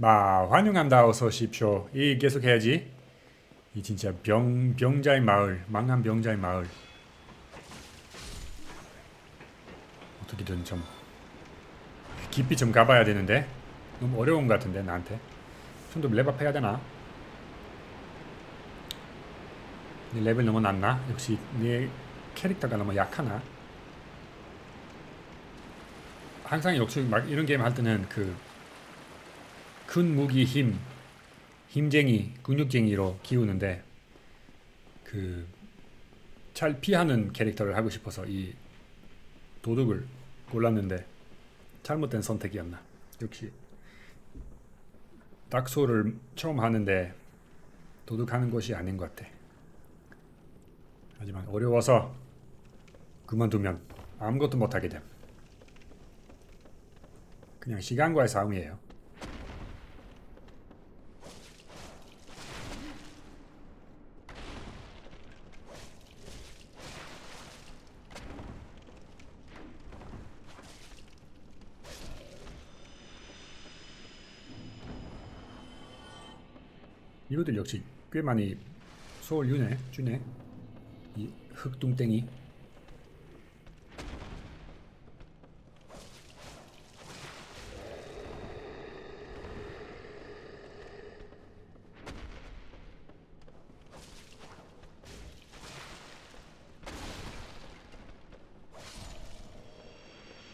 마 환영한다 어서 오십시오. 이 계속 해야지. 이 진짜 병 병자의 마을 망한 병자의 마을. 어떻게든 좀 깊이 좀 가봐야 되는데 너무 어려운 것 같은데 나한테. 좀 더 레벨업 해야 되나? 내 레벨 너무 낮나? 역시 내 캐릭터가 너무 약하나? 항상 역시 막 이런 게임 할 때는 그 큰 무기 힘, 힘쟁이, 근육쟁이로 키우는데 그 잘 피하는 캐릭터를 하고 싶어서 이 도둑을 골랐는데 잘못된 선택이었나? 역시 닥소를 처음 하는데 도둑하는 것이 아닌 것 같아. 하지만 어려워서 그만두면 아무것도 못하게 됨. 그냥 시간과의 싸움이에요. 이것들 역시 꽤 많이 소울 유네 주네 이 흑둥땡이.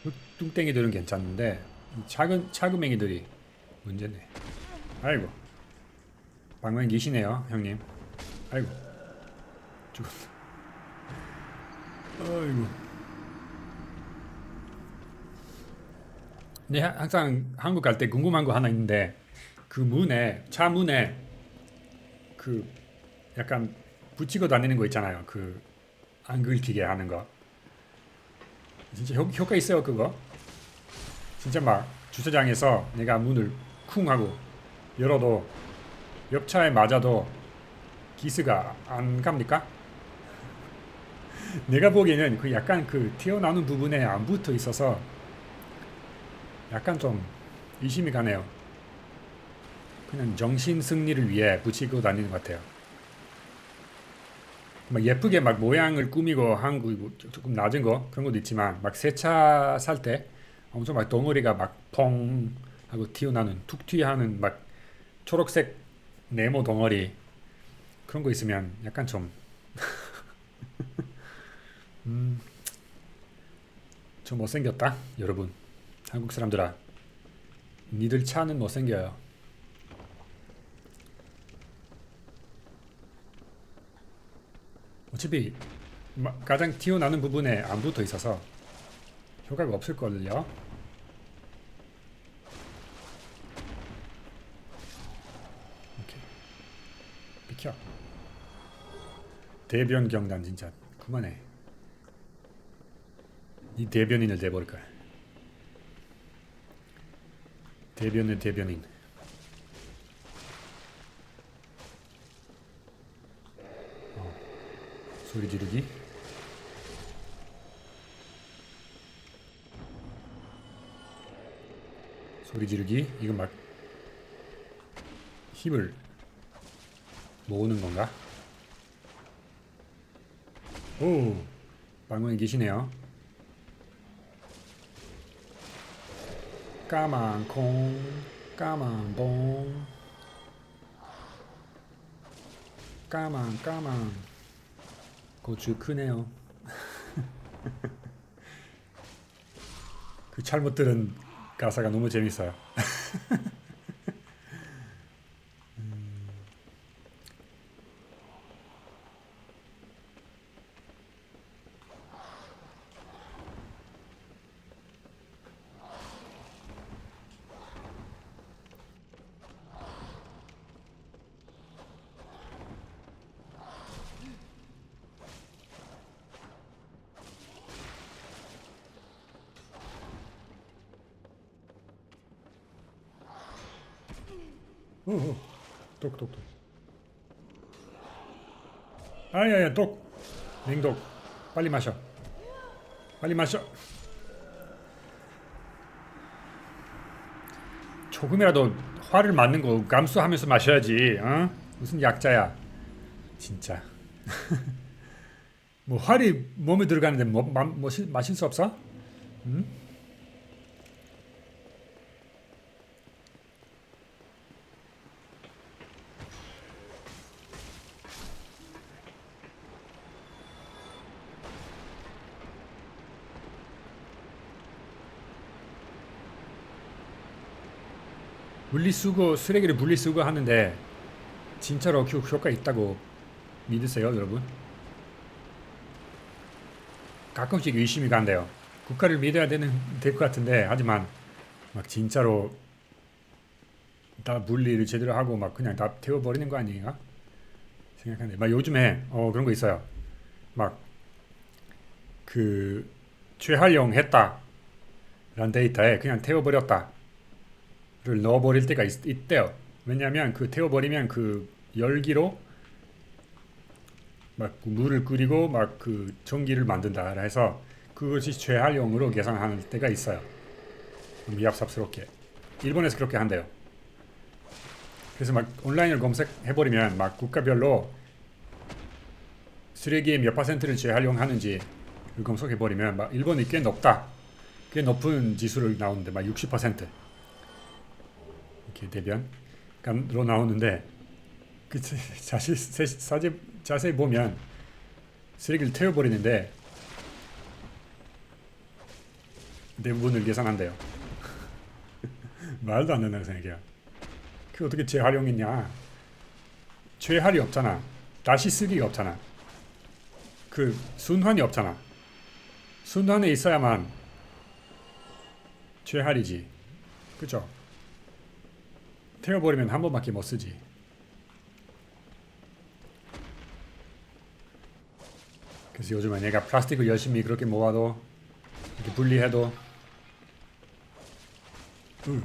흑둥땡이들은 괜찮은데 이 작은 차그맹이들이 문제네. 아이고 방문 계시네요, 형님. 아이고. 죽었어. 아이고. 네, 하- 항상 한국 갈 때 궁금한 거 하나 있는데 그 문에 차 문에 그 약간 붙이고 다니는 거 있잖아요. 그 안 긁히게 하는 거. 진짜 효, 효과 있어요, 그거? 진짜 막 주차장에서 내가 문을 쿵 하고 열어도 옆 차에 맞아도 기스가 안 갑니까? 내가 보기에는 그 약간 그 튀어나오는 부분에 안 붙어 있어서 약간 좀 의심이 가네요. 그냥 정신 승리를 위해 붙이고 다니는 것 같아요. 막 예쁘게 막 모양을 꾸미고 한거 조금 낮은 거 그런 것도 있지만 막 새 차 살 때 엄청 막 덩어리가 막 펑 하고 튀어나오는 툭 튀어하는 막 초록색 네모 덩어리 그런 거 있으면 약간 좀 음, 좀 못생겼다 여러분. 한국 사람들아 니들 차는 못생겨요. 어차피 마- 가장 튀어나오는 부분에 안 붙어 있어서 효과가 없을걸요 이렇게 비켜 대변 경단 진짜 그만해. 이 대변인을 내버릴까? 대변의 대변인. 어, 소리 지르기? 소리 지르기? 이거 막 힘을 모으는 건가? 오, 방문이 계시네요. 까만 콩, 까만 봉, 까만 까만 고추 크네요. 그 잘못 들은 가사가 너무 재밌어요. 오오 똑똑똑 아야야 똑 냉독 빨리 마셔 빨리 마셔 조금이라도 화를 맞는 거 감수하면서 마셔야지. 어? 무슨 약자야. 진짜. 뭐 활이 몸에 들어가는데 뭐, 마, 뭐 시- 마실 수 없어? 응? 분리수거 쓰레기를 분리수거 하는데 진짜로 그 효과 있다고 믿으세요, 여러분? 가끔씩 의심이 간대요. 국가를 믿어야 되는 될 것 같은데 하지만 막 진짜로 다 분리를 제대로 하고 막 그냥 다 태워버리는 거 아니에요? 생각하는데 막 요즘에 어 그런 거 있어요. 막그 재활용했다 라는 데이터에 그냥 태워버렸다 를 넣어버릴 때가 있, 있대요. 왜냐하면 그 태워버리면 그 열기로 막그 물을 끓이고 막 그 전기를 만든다 해서 그것이 재활용으로 계산하는 때가 있어요. 미합sab스럽게 일본에서 그렇게 한대요. 그래서 막 온라인을 검색해버리면 막 국가별로 쓰레기의 몇 퍼센트를 재활용하는지 를 검색해버리면 막 일본이 꽤 높다. 꽤 높은 지수를 나오는데 막 60%. 이렇게 대변로 나오는데 그 자- 자실 세- 사진 자세히 보면 쓰레기를 태워버리는데 대부분을 계산한대요. 말도 안 된다고 생각해요. 그 어떻게 재활용했냐? 재활이 없잖아. 다시 쓰기가 없잖아. 그 순환이 없잖아. 순환에 있어야만 재활이지. 그죠? 태워버리면 한 번밖에 못 쓰지. 그래서 요즘에 내가 플라스틱을 열심히 그렇게 모아도 이렇게 분리해도 음,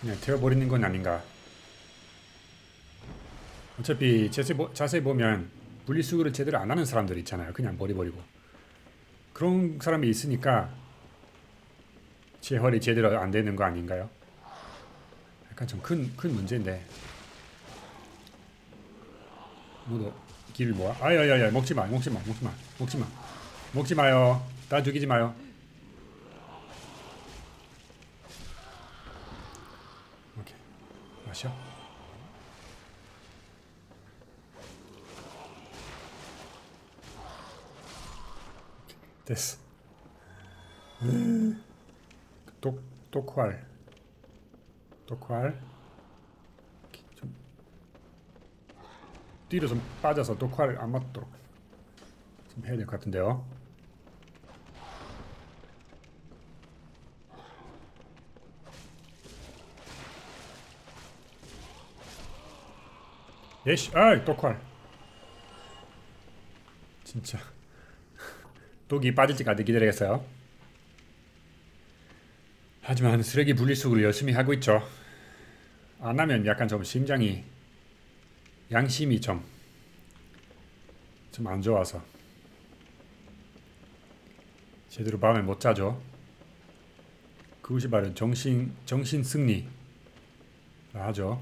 그냥 태워버리는 건 아닌가. 어차피 자세히, 보면 분리수거를 제대로 안 하는 사람들 있잖아요. 그냥 버려버리고. 그런 사람이 있으니까 재활이 제대로 안 되는 거 아닌가요? 약간 좀 큰 큰 문제인데. 너도 길을 모아. 아야야야 먹지 마, 먹지 마, 먹지 마, 먹지 마, 먹지 마요. 다 죽이지 마요. 오케이, 마셔. 됐어. 똑 똑활, 똑활. 좀 뒤로 좀 빠져서 독화를 안 맞도록 좀 해야 될 것 같은데요. 예시, 아이 독활. 진짜 독이 빠질 때까지 기다리겠어요. 하지만 쓰레기 분리수거를 열심히 하고 있죠. 안 하면 약간 좀 심장이 양심이 좀 좀 안 좋아서 제대로 밤에 못 자죠. 그것이 바로 정신 정신 승리 하죠.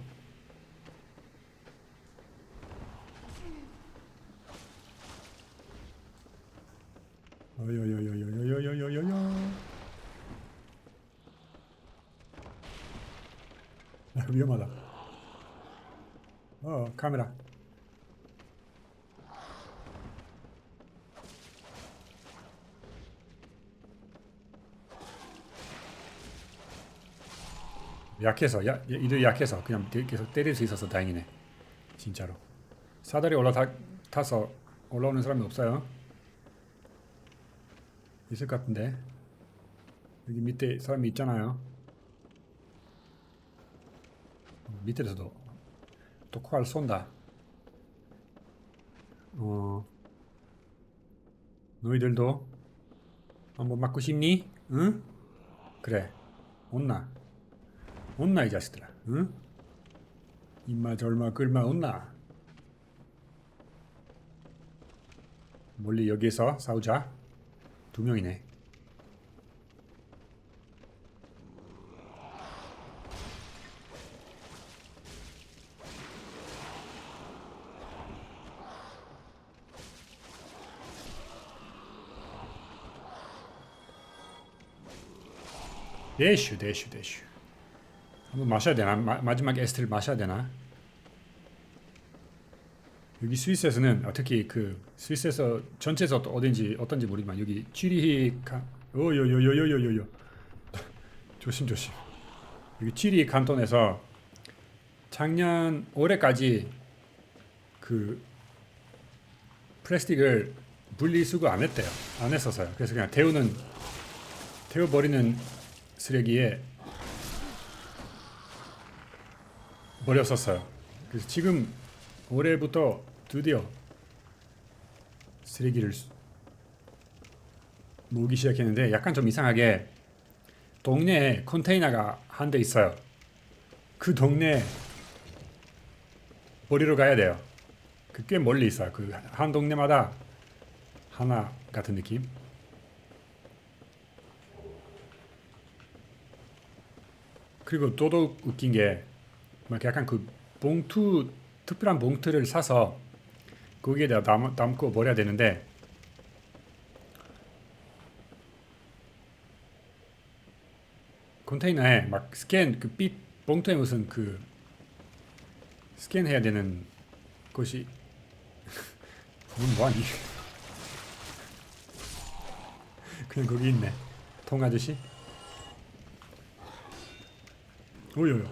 어여여여여여여여여여 위험하다. 어 카메라. 약해서 야, 이들 약해서 그냥 대- 계속 때릴 수 있어서 다행이네. 진짜로. 사다리 올라타서 올라오는 사람이 없어요. 있을 것 같은데. 여기 밑에 사람이 있잖아요 어, 밑에서도. 또 코알 쏜다. 어. 너희들도 한번 맞고 싶니? 응? 그래. 온나. 온나 이 자식들아. 응? 입마 절마 글마 온나. 멀리 여기서 싸우자. 두 명이네 대슈 대슈 대슈. 한번 마셔야 되나? 마, 마지막에 에스테를 마셔야 되나? 여기 스위스에서는 어, 특히 그 스위스에서 전체에서 또 어딘지 어떤지 모르지만 여기 취리히 칸 오요요요요요요요. 조심 조심. 여기 취리히 칸톤에서 작년 올해까지 그 플라스틱을 분리수거 안 했대요. 안 했었어요. 그래서 그냥 태우는 태워버리는 쓰레기에 버렸었어요 그래서 지금 올해부터 드디어 쓰레기를 수- 모으기 시작했는데 약간 좀 이상하게 동네에 컨테이너가 한 대 있어요. 그 동네 버리러 가야 돼요. 그 꽤 멀리 있어요. 그 한 동네마다 하나 같은 느낌. 그리고 또더 웃긴 게 막 약간 그 봉투 특별한 봉투를 사서 거기에다 담, 담고 버려야 되는데 컨테이너에 막 스캔 그 빛 봉투에 무슨 그 스캔해야 되는 것이 넌 뭐하니? 그냥 거기 있네 통 아저씨 오요요.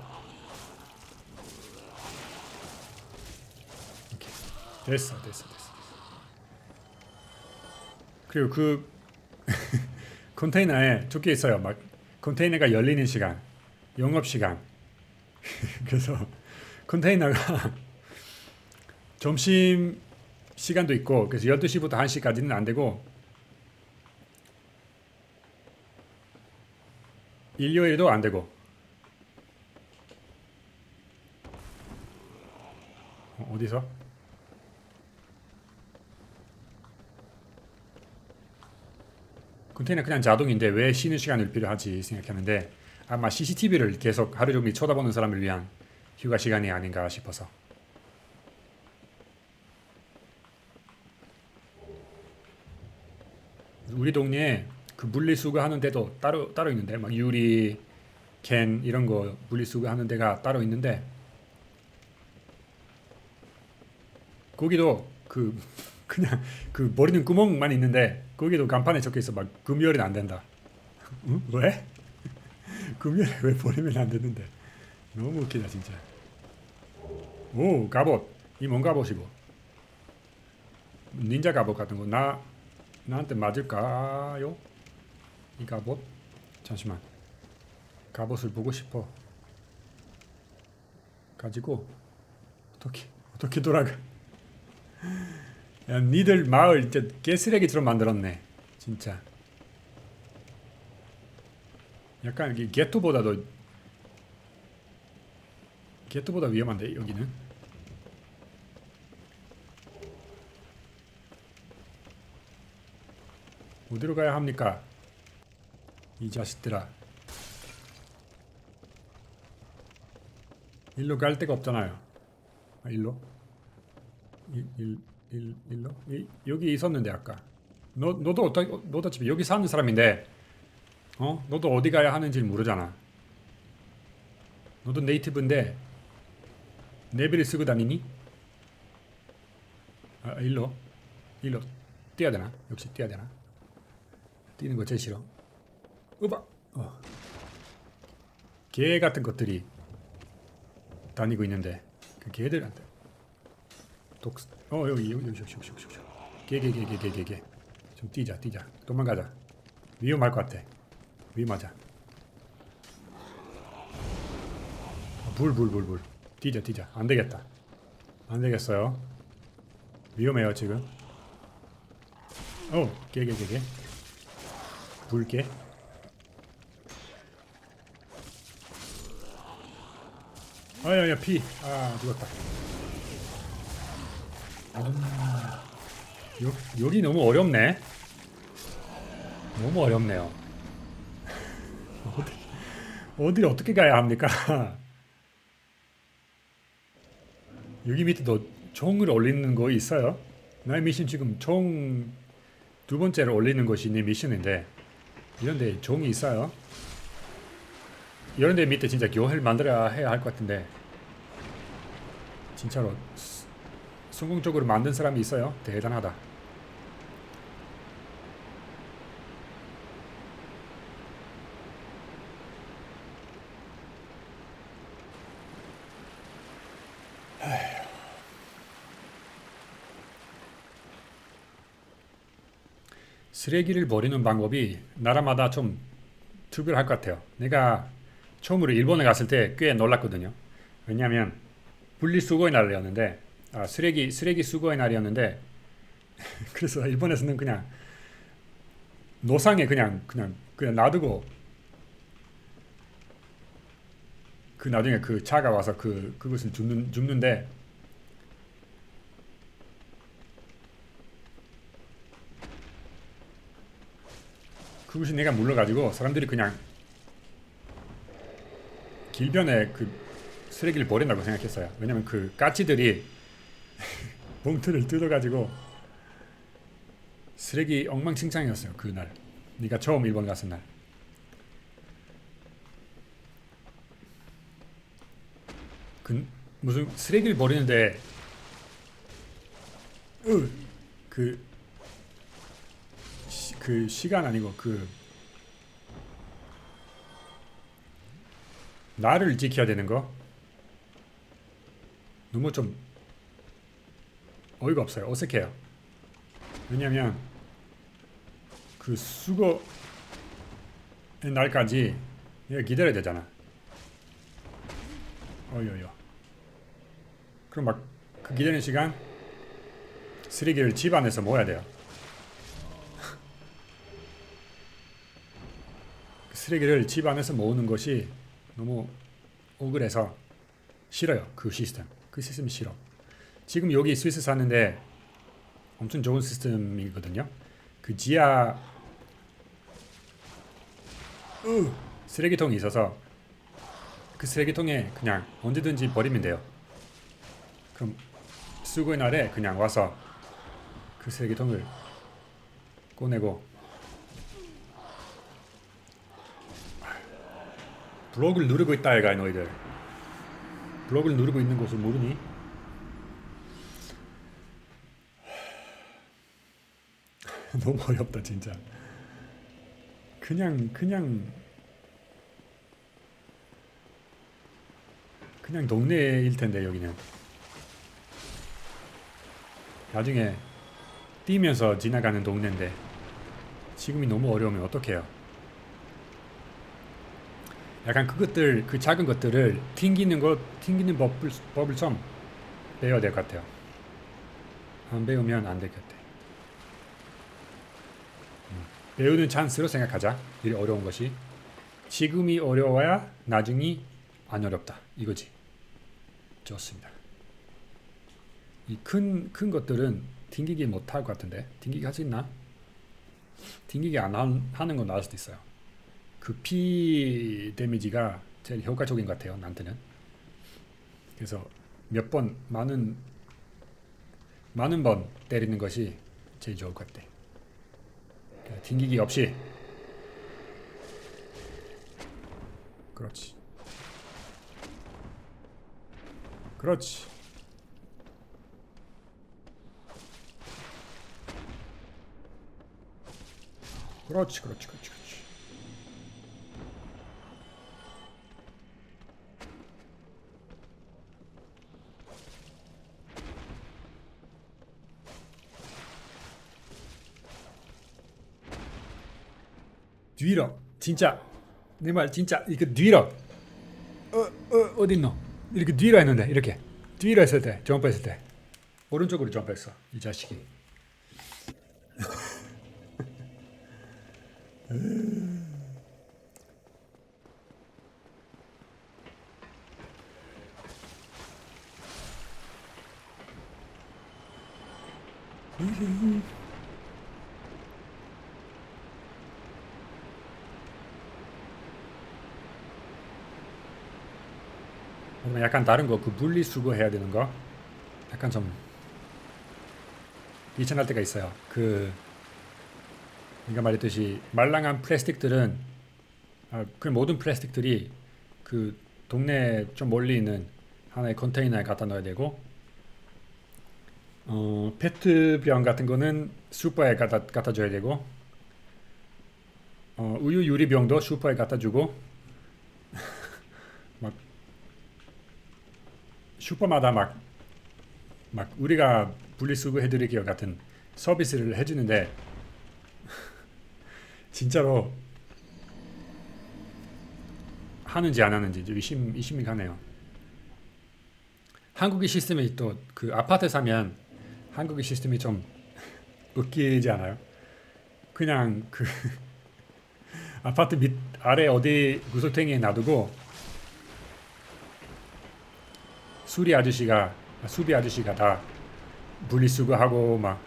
이렇게. 됐어 됐어 됐어. 그리고 그 컨테이너에 적혀 있어요. 막 컨테이너가 열리는 시간 영업 시간. 그래서 컨테이너가 점심 시간도 있고 그래서 12시부터 1시까지는 안 되고 일요일도 안 되고 어, 어디서? 컨테이너 그냥 자동인데 왜 쉬는 시간을 필요하지 생각하는데 아마 CCTV를 계속 하루 종일 쳐다보는 사람을 위한 휴가 시간이 아닌가 싶어서 우리 동네에 그 분리수거 하는 데도 따로 따로 있는데 막 유리 캔 이런 거 분리수거 하는 데가 따로 있는데 거기도 그 그냥 그 버리는 구멍만 있는데 거기도 간판에 적혀 있어 막 금요일은 안 된다. 응? 왜? 금요일에 왜 버리면 안 되는데? 너무 웃기다 진짜. 오 갑옷 이 뭔 갑옷이고? 닌자 갑옷 같은 거 나 나한테 맞을까요? 이 갑옷? 잠시만 갑옷을 보고 싶어. 가지고 어떻게 어떻게 돌아가? 야, 니들 마을 진짜 개쓰레기처럼 만들었네. 진짜. 약간 이게 게토보다도 게토보다 위험한데 여기는. 어디로 가야 합니까? 이 자식들아. 일로 갈 데가 없잖아요. 아, 일로? 일, 일, 일, 일로? 이, 여기 있었는데 아까 너, 너도 어떻게 너도 집에 여기 사는 사람인데 어? 너도 어디 가야 하는지 모르잖아 너도 네이티브인데 내비를 쓰고 다니니? 아, 일로 일로 뛰어야 되나? 역시 뛰어야 되나? 뛰는 거 제일 싫어 으바 어. 개 같은 것들이 다니고 있는데 그 개들한테 독, 어 여기 여기 여기 여기 여기 여기 개개개개개개개. 좀 뛰자 뛰자. 도망가자. 위험할 것 같아. 위험하자. 불 불 불 불. 뛰자 뛰자. 안 되겠다. 안 되겠어요. 위험해요 지금. 어 개개개개. 불개. 아야야 피 아 죽었다 여, 여기 너무 어렵네. 너무 어렵네요. 어디, 어디를 어떻게 가야 합니까? 여기 밑에도 종을 올리는 거 있어요? 나의 미션 지금 종두 번째로 올리는 것이 내 미션인데 이런데 종이 있어요? 이런 데 밑에 진짜 교회를 만들어야 해야 할 것 같은데 진짜로 스- 성공적으로 만든 사람이 있어요. 대단하다. 쓰레기를 버리는 방법이 나라마다 좀 특별할 것 같아요. 내가 처음으로 일본에 갔을 때 꽤 놀랐거든요. 왜냐하면 분리수거의 날이었는데 아, 쓰레기 쓰레기 수거의 날이었는데 그래서 일본에서는 그냥 노상에 그냥 그냥 그냥 놔두고 그 나중에 그 차가 와서 그 그것을 줍는 줍는데 그것이 내가 물러가지고 사람들이 그냥 길변에 그 쓰레기를 버린다고 생각했어요. 왜냐면 그 까치들이 봉투를 뜯어가지고 쓰레기 엉망진창이었어요. 그날. 네가 처음 일본 갔을 날. 그 무슨 쓰레기를 버리는데 으, 그, 시, 그 시간 아니고 그 나를 지켜야 되는 거 너무 좀 어이가 없어요. 어색해요. 왜냐면 그 수거의 날까지 내가 기다려야 되잖아. 어이어이어. 그럼 막 그 기다리는 시간 쓰레기를 집 안에서 모아야 돼요. 그 쓰레기를 집 안에서 모으는 것이 너무 억울해서 싫어요. 그 시스템. 그 시스템이 싫어. 지금 여기 스위스 사는데 엄청 좋은 시스템이거든요. 그 지하 으, 쓰레기통이 있어서 그 쓰레기통에 그냥 언제든지 버리면 돼요. 그럼 수거의 날에 그냥 와서 그 쓰레기통을 꺼내고 블록을 누르고 있다 얘가 너희들 블록을 누르고 있는 것을 모르니? 너무 어렵다 진짜 그냥 그냥 그냥 동네일 텐데 여기는 나중에 뛰면서 지나가는 동네인데 지금이 너무 어려우면 어떡해요 약간 그것들 그 작은 것들을 튕기는 것 튕기는 법을 법을 좀 배워야 될 것 같아요. 안 배우면 안 될 것 같아. 음, 배우는 찬스로 생각하자. 이 어려운 것이 지금이 어려워야 나중이 안 어렵다. 이거지. 좋습니다. 이 큰 큰 것들은 튕기기 못할 것 같은데 튕기기 할 수 있나? 튕기기 안 한- 하는 건 나을 수도 있어요. 그 피 데미지가 제일 효과적인 것 같아요. 나한테는. 그래서 몇 번 많은 많은 번 때리는 것이 제일 좋을 것 같아. 그냥 튕기기 없이. 그렇지. 그렇지. 그렇지, 그렇지, 그렇지, 뒤로 진짜. 내 말 진짜. 이렇게 뒤로 어 어 어딨노? 이렇게 뒤로 했는데 이렇게. 뒤로 했을 때 점프했을 때. 오른쪽으로 점프했어 이 자식이 그러면 약간 다른 거그 분리수거 해야 되는 거 약간 좀 귀찮을 때가 있어요. 그 네가 말했듯이 말랑한 플라스틱들은 아, 그 모든 플라스틱들이 그 동네 좀 멀리 있는 하나의 컨테이너에 갖다 넣어야 되고 어, 페트병 같은 거는 슈퍼에 갖다, 갖다 줘야 되고 어, 우유 유리병도 슈퍼에 갖다 주고 막 슈퍼마다 막, 막 우리가 분리수거 해드릴게요 같은 서비스를 해주는데 진짜로 하는지 안 하는지 좀 의심, 의심이 가네요. 한국의 시스템이 또 그 아파트 사면 한국의 시스템이 좀 웃기지 않아요? 그냥 그 아파트 밑 아래 어디 구석탱이에 놔두고 수리 아저씨가 수비 아저씨가 다 분리수거하고 막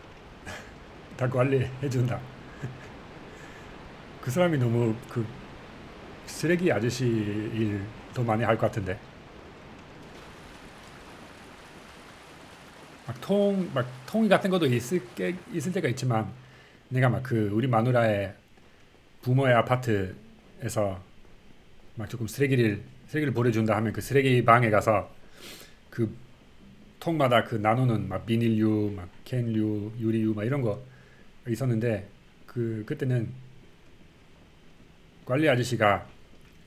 다 관리해 준다. 그 사람이 너무 그 쓰레기 아저씨 일 더 많이 할 것 같은데. 막 통, 막 통이 같은 것도 있을 게 있을 때가 있지만 내가 막 그 우리 마누라의 부모의 아파트에서 막 조금 쓰레기를 쓰레기를 버려준다 하면 그 쓰레기 방에 가서 그 통마다 그 나누는 막 비닐류, 막 캔류, 유리유 막 이런 거 있었는데 그 그때는 관리 아저씨가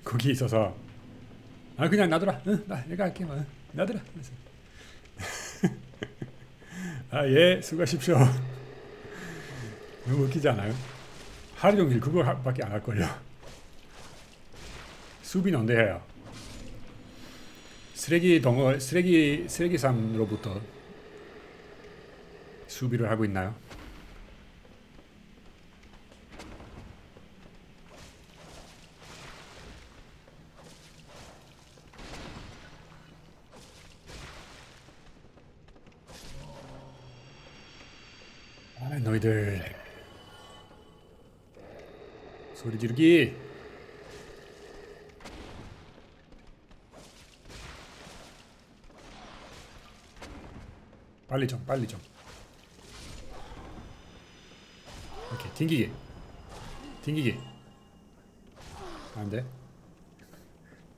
거기 있어서 아 그냥 놔둬라, 응, 나 내가 할게, 뭐, 응, 놔둬라. 아예 수고하십시오. 너무 웃기지 않아요? 하루 종일 그거밖에 안 할 걸요. 수비는 언제 해요? 쓰레기 덩어 쓰레기 쓰레기산으로부터 수비를 하고 있나요? 아, 너희들 소리 지르기. 빨리 좀, 빨리 좀. 오케이, 튕기기. 튕기기. 안 돼.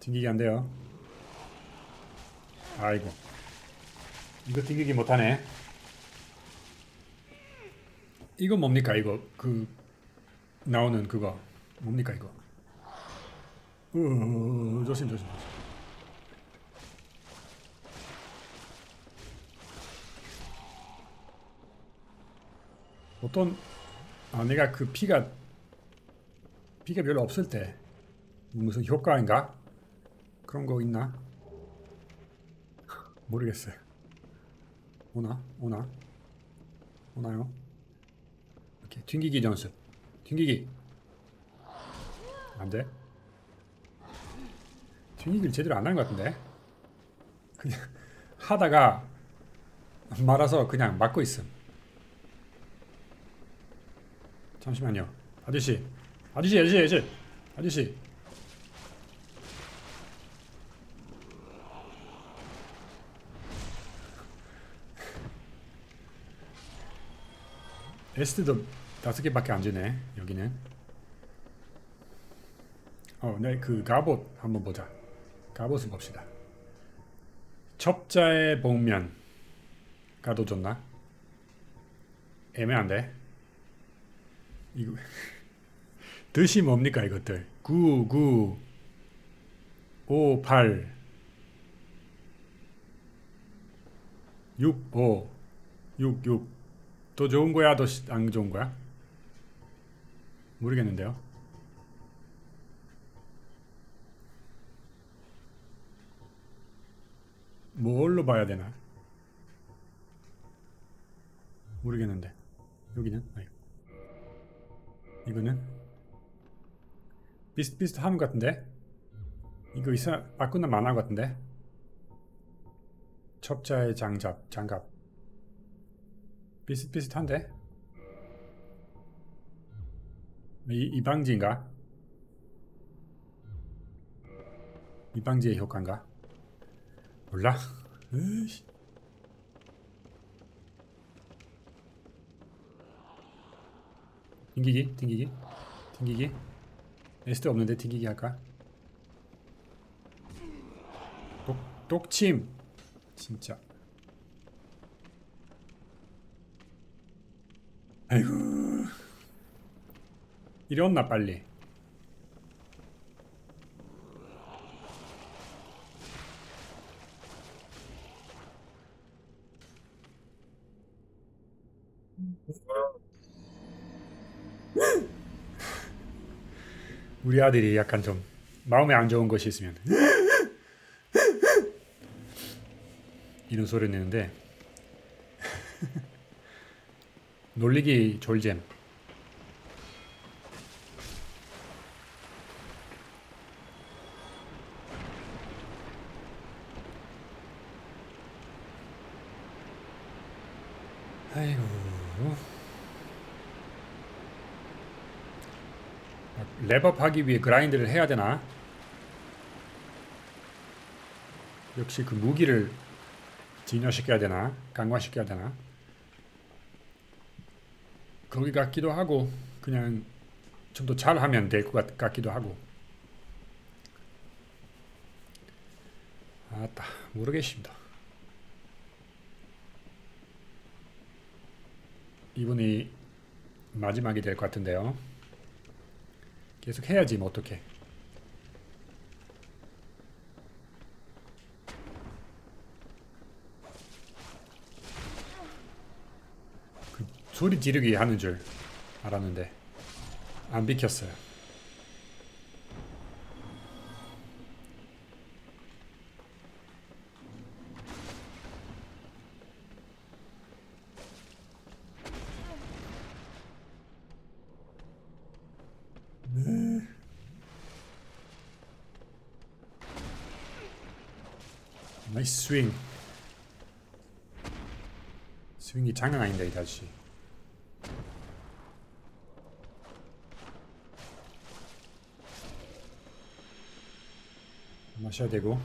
튕기기 안 돼요. 아이고. 이거 튕기기 못하네. 이거 뭡니까 이거 그 나오는 그거 뭡니까 이거 어, 조심 조심 조심 어떤 아 내가 그 피가 피가 별로 없을 때 무슨 효과인가 그런 거 있나 모르겠어요 오나 오나 오나요? 이렇게 튕기기 연습. 튕기기. 안 돼? 튕기기를 제대로 안 하는 것 같은데? 그냥 하다가 말아서 그냥 막고 있음. 잠시만요. 아저씨. 아저씨, 아저씨, 아저씨. 아저씨. 에스트도 다섯 개밖에 안 주네 여기는 어 네 그 갑옷 한번 보자 갑옷을 봅시다 첩자의 복면 가도 좋나 애매한데 이거 뜻이 뭡니까 이것들 9 9 5 8 6 5 6 6 더 좋은 거야, 더 안 좋은 거야? 모르겠는데요. 뭘로 봐야 되나? 모르겠는데. 여기는? 아니. 이거는? 비슷비슷한 것 같은데? 이거 있어 바꾸는 만화 같은데? 첩자의 장잡, 장갑. 비슷비슷한데? 이, 이 방지인가? 이 방지의 효과인가? 몰라? 으이씨. 튕기기? 튕기기? 튕기기? 에스트 없는데 튕기기 할까? 똑침 진짜 아이고 이랬나 빨리 우리 아들이 약간 좀 마음에 안 좋은 것이 있으면 이런 소리 내는데 놀리기 졸잼 아이고 랩업하기 위해 그라인드를 해야 되나? 역시 그 무기를 진화시켜야 되나? 강화시켜야 되나? 거기 같기도 하고 그냥 좀 더 잘하면 될 것 같기도 하고 아따 모르겠습니다. 이분이 마지막이 될 것 같은데요. 계속 해야지 뭐 어떡해. 그 소리 지르기 하는 줄 알았는데 안 비켰어요. 나이 스 스윙. 스윙이 장난 아닌데 이 아저씨. 마셔야 되고.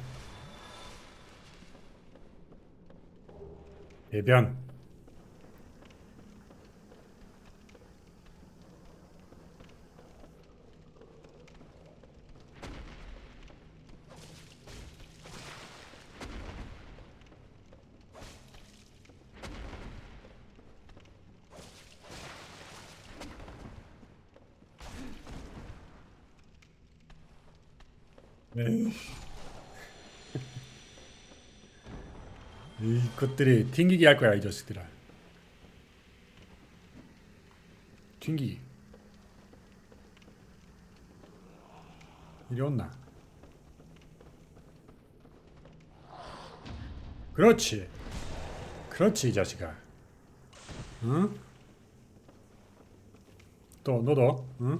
배변. 이것들이 튕기기 할 거야 이 자식들아. 튕기기. 이리 온나. 그렇지. 그렇지 이 자식아. 응? 또 너도 응?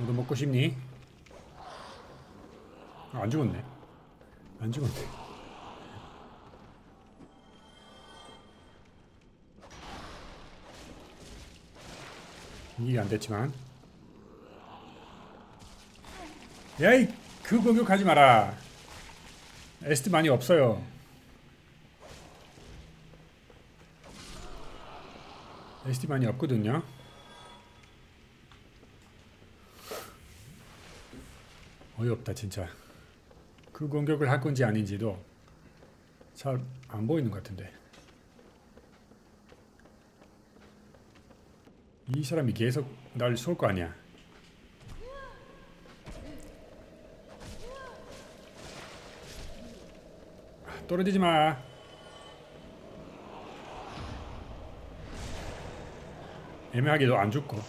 너도 먹고 싶니? 아, 안 죽었네. 안 죽었네. 이게 안 됐지만. 야이 그 공격하지 마라. 에스트 많이 없어요. 에스트 많이 없거든요. 어이없다 진짜. 그 공격을 할 건지 아닌지도 잘 안 보이는 것 같은데. 이 사람이 계속 날 쏠 거 아니야. 아, 떨어지지 마. 애매하게도 안 죽고.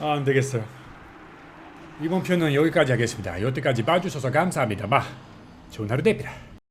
아, 안 되겠어요. 이번 편은 여기까지 하겠습니다. 여태까지 봐주셔서 감사합니다. 마, 좋은 하루 됩니다.